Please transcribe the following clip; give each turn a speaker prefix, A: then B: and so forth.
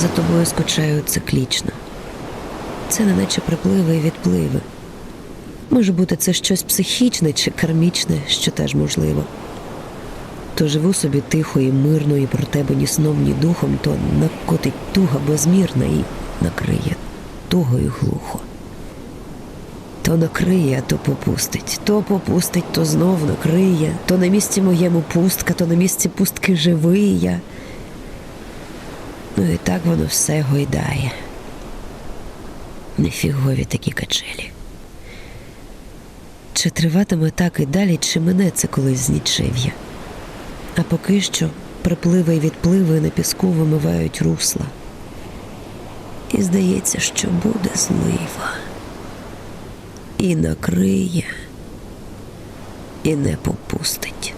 A: за тобою скучаю циклічно. Це не наче припливи і відпливи. Може бути, це щось психічне чи кармічне, що теж можливо. То живу собі тихо і мирно, і про тебе ні сном, ні духом, то накотить туга безмірна і накриє туго і глухо. То накриє, а то попустить, то попустить, то знов накриє, то на місці моєму пустка, то на місці пустки живий я. Ну і так воно все гойдає. Нефігові такі качелі. Чи триватиме так і далі, чи мене це колись знічев'я? А поки що припливи і відпливи на піску вимивають русла. І здається, що буде злива. І накриє, і не попустить.